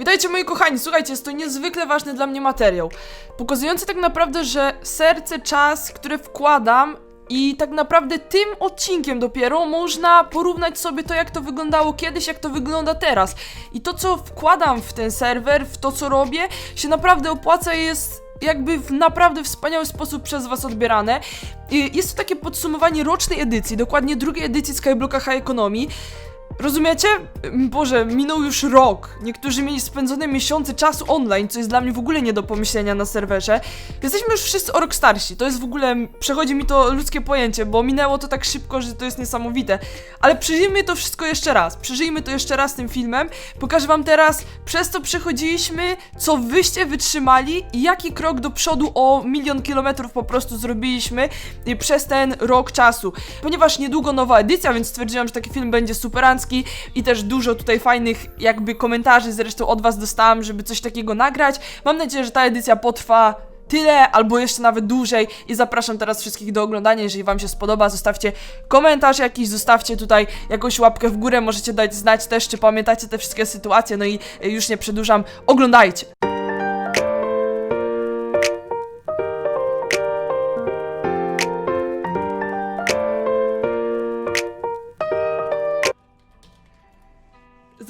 Witajcie moi kochani, słuchajcie, jest to niezwykle ważny dla mnie materiał. Pokazujący tak naprawdę, że serce, czas, który wkładam i tak naprawdę tym odcinkiem dopiero można porównać sobie to, jak to wyglądało kiedyś, jak to wygląda teraz. I to, co wkładam w ten serwer, w to, co robię, się naprawdę opłaca i jest jakby w naprawdę wspaniały sposób przez was odbierane. Jest to takie podsumowanie rocznej edycji, dokładnie drugiej edycji Skyblocka High Economy. Rozumiecie? Boże, minął już rok. Niektórzy mieli spędzone miesiące czasu online, co jest dla mnie w ogóle nie do pomyślenia na serwerze. Jesteśmy już wszyscy o rok starsi. To jest w ogóle, przechodzi mi to ludzkie pojęcie, bo minęło to tak szybko, że to jest niesamowite. Ale przeżyjmy to wszystko jeszcze raz. Przeżyjmy to jeszcze raz tym filmem. Pokażę wam teraz, przez co przechodziliśmy, co wyście wytrzymali i jaki krok do przodu o milion kilometrów po prostu zrobiliśmy y, przez ten rok czasu. Ponieważ niedługo nowa edycja, więc stwierdziłam, że taki film będzie superancki i też dużo tutaj fajnych jakby komentarzy zresztą od was dostałam, żeby coś takiego nagrać. Mam nadzieję, że ta edycja potrwa tyle, albo jeszcze nawet dłużej i zapraszam teraz wszystkich do oglądania, jeżeli wam się spodoba, zostawcie komentarz jakiś, zostawcie tutaj jakąś łapkę w górę, możecie dać znać też, czy pamiętacie te wszystkie sytuacje, no i już nie przedłużam, oglądajcie.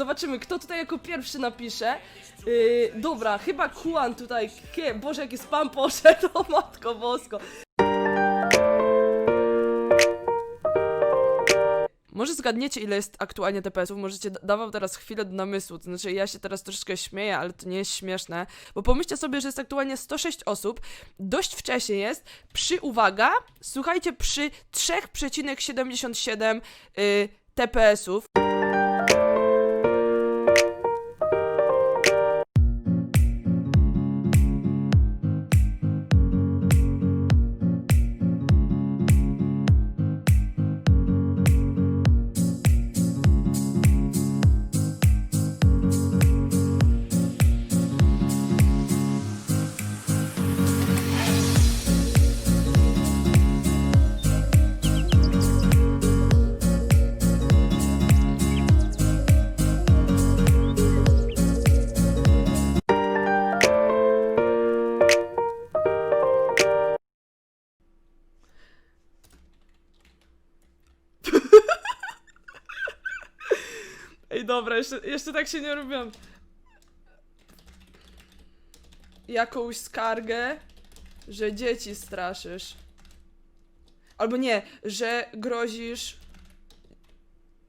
Zobaczymy, kto tutaj jako pierwszy napisze. Yy, dobra, chyba Kuan tutaj. Kie, Boże, jaki spam poszedł, o matko bosko. Może zgadniecie, ile jest aktualnie TPS-ów? Możecie da- dawał teraz chwilę do namysłu. To znaczy, ja się teraz troszeczkę śmieję, ale to nie jest śmieszne. Bo pomyślcie sobie, że jest aktualnie 106 osób. Dość wcześnie jest. Przy, uwaga, słuchajcie, przy 3,77 yy, TPS-ów. Dobra, jeszcze, jeszcze tak się nie robiłam. Jakąś skargę, że dzieci straszysz. Albo nie, że grozisz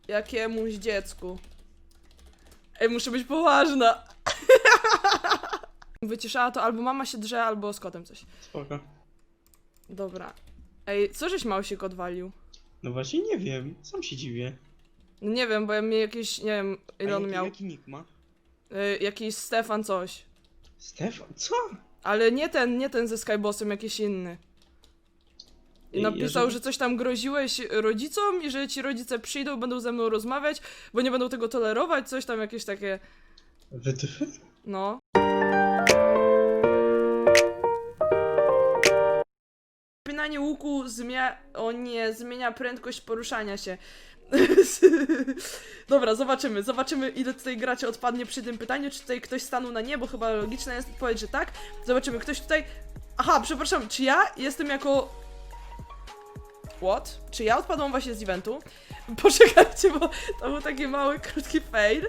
jakiemuś dziecku. Ej, muszę być poważna. Wyciszała to albo mama się drze, albo z kotem coś. Spoko. Dobra. Ej, co żeś małsik odwalił? No właśnie nie wiem, sam się dziwię. Nie wiem, bo ja mi jakieś, nie wiem, ile on jaki, miał. Jaki nick ma? Y, jakiś Stefan coś. Stefan, co? Ale nie ten, nie ten ze Skybossem, jakiś inny. I napisał, jeżeli- że coś tam groziłeś rodzicom i że ci rodzice przyjdą, będą ze mną rozmawiać, bo nie będą tego tolerować, coś tam jakieś takie, WTF? no. Pinanie łuku zmienia... O nie, zmienia prędkość poruszania się. Dobra, zobaczymy. Zobaczymy, ile tutaj graczy odpadnie przy tym pytaniu. Czy tutaj ktoś stanął na nie, bo chyba logiczna jest odpowiedź, że tak. Zobaczymy, ktoś tutaj... Aha, przepraszam, czy ja jestem jako... What? Czy ja odpadłam właśnie z eventu? Poczekajcie, bo to był taki mały, krótki fail.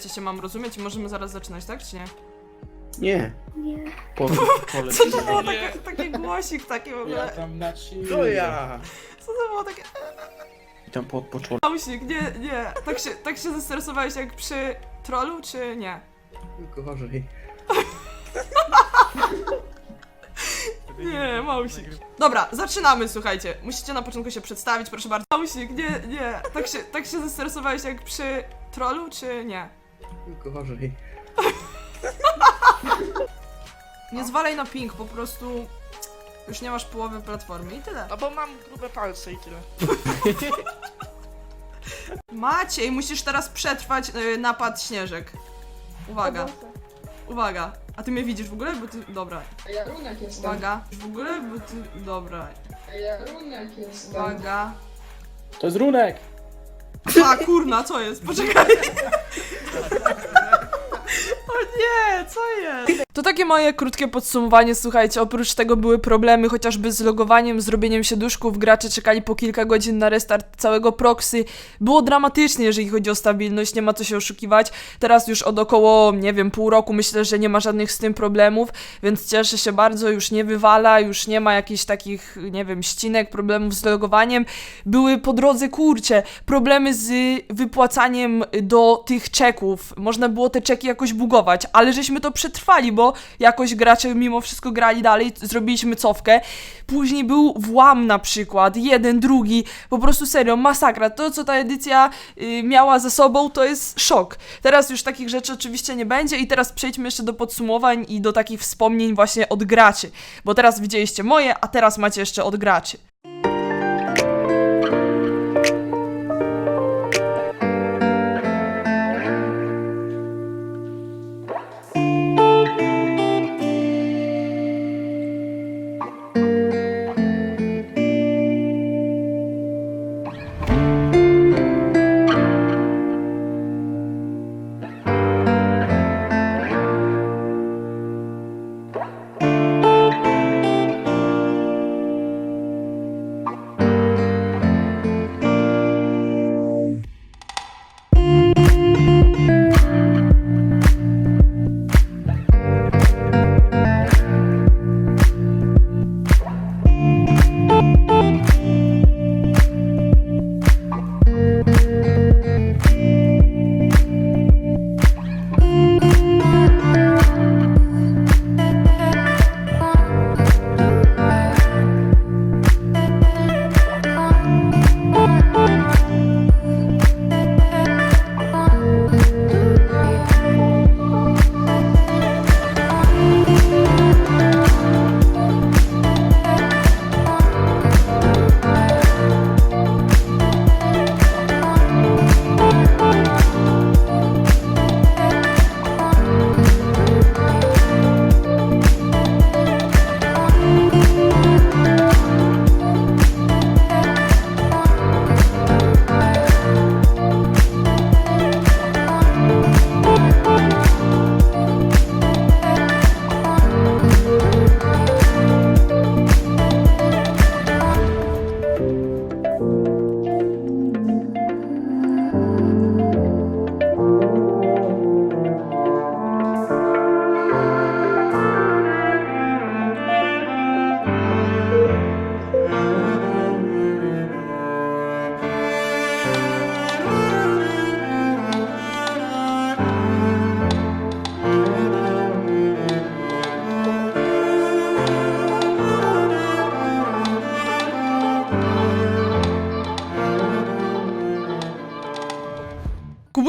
Wiecie się mam rozumieć i możemy zaraz zaczynać, tak czy nie? Nie. Nie. Po, pole Co to było takie, taki głosik taki w Ja ogóle? tam na. To ja. Co to było takie... Tam po, poczło. Ausik, nie, nie. Tak się, tak się zestresowałeś jak przy trollu, czy nie? Gorzej. Nie, Mausik. Dobra, zaczynamy, słuchajcie. Musicie na początku się przedstawić, proszę bardzo. Mausik, nie, nie. Tak się, tak się zestresowałeś jak przy trollu, czy nie? Gorzej. Nie zwalaj na ping, po prostu już nie masz połowy platformy i tyle. No bo mam grube palce i tyle. Maciej, musisz teraz przetrwać y, napad śnieżek. Uwaga, uwaga. A ty mnie widzisz w ogóle? Bo ty... Dobra. Ja runek jestem. Uwaga. W ogóle? Bo ty... Dobra. Ja runek jestem. Uwaga. To jest runek! A kurna, co jest? Poczekaj. O nie, co jest? To takie moje krótkie podsumowanie, słuchajcie, oprócz tego były problemy chociażby z logowaniem, zrobieniem się duszków, gracze czekali po kilka godzin na restart całego proxy, było dramatycznie, jeżeli chodzi o stabilność, nie ma co się oszukiwać, teraz już od około, nie wiem, pół roku myślę, że nie ma żadnych z tym problemów, więc cieszę się bardzo, już nie wywala, już nie ma jakichś takich, nie wiem, ścinek, problemów z logowaniem, były po drodze, kurcze, problemy z wypłacaniem do tych czeków. Można było te czeki jakoś bugować, ale żeśmy to przetrwali, bo jakoś gracze mimo wszystko grali dalej, zrobiliśmy cofkę. Później był włam na przykład, jeden, drugi, po prostu serio, masakra. To, co ta edycja y, miała ze sobą, to jest szok. Teraz już takich rzeczy oczywiście nie będzie i teraz przejdźmy jeszcze do podsumowań i do takich wspomnień właśnie od graczy, bo teraz widzieliście moje, a teraz macie jeszcze od graczy.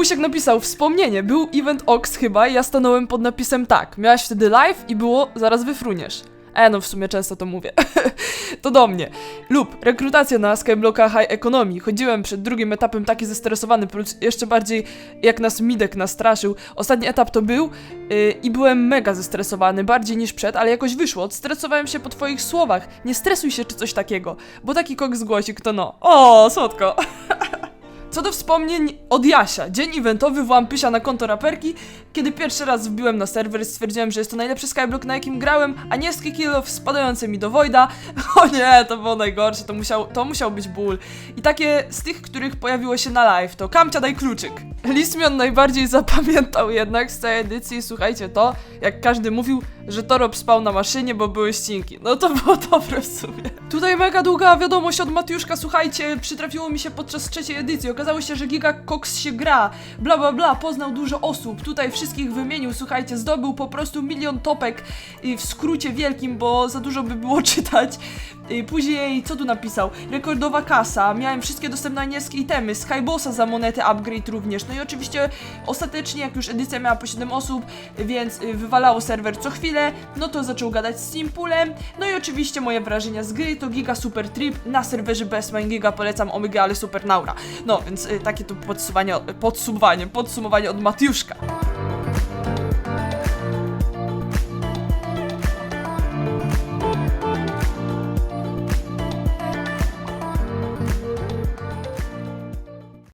Kubusiek napisał wspomnienie, był event Ox chyba i ja stanąłem pod napisem tak, miałaś wtedy live i było zaraz wyfruniesz. E, no w sumie często to mówię. to do mnie. Lub rekrutacja na Skyblocka High Economy. Chodziłem przed drugim etapem taki zestresowany, plus jeszcze bardziej jak nas Midek nastraszył. Ostatni etap to był yy, i byłem mega zestresowany, bardziej niż przed, ale jakoś wyszło. Odstresowałem się po twoich słowach. Nie stresuj się czy coś takiego, bo taki kok zgłosik to no. O, słodko. Co do wspomnień od Jasia. Dzień eventowy włam pysia na konto raperki. Kiedy pierwszy raz wbiłem na serwer, stwierdziłem, że jest to najlepszy skyblock, na jakim grałem, a nie Kill spadające mi do Voida. O nie, to było najgorsze, to musiał, to musiał być ból. I takie z tych, których pojawiło się na live, to Kamcia daj kluczyk. Listmion najbardziej zapamiętał jednak z całej edycji, słuchajcie, to jak każdy mówił, że Torob spał na maszynie, bo były ścinki. No to było dobre w sumie. Tutaj mega długa wiadomość od Matiuszka, słuchajcie, przytrafiło mi się podczas trzeciej edycji. Okazało się, że Giga Cox się gra, bla bla bla, poznał dużo osób, tutaj wszystkich wymienił, słuchajcie, zdobył po prostu milion topek w skrócie wielkim, bo za dużo by było czytać. Później, co tu napisał? Rekordowa kasa, miałem wszystkie dostępne anielskie itemy, Skybossa za monetę, upgrade również. No i oczywiście ostatecznie, jak już edycja miała po 7 osób, więc y, wywalało serwer co chwilę, no to zaczął gadać z Simpulem. No i oczywiście moje wrażenia z gry to Giga Super Trip na serwerze Best Mine Giga polecam Omega, ale Super Naura. No, więc y, takie tu podsumowanie, podsumowanie, podsumowanie od Matiuszka.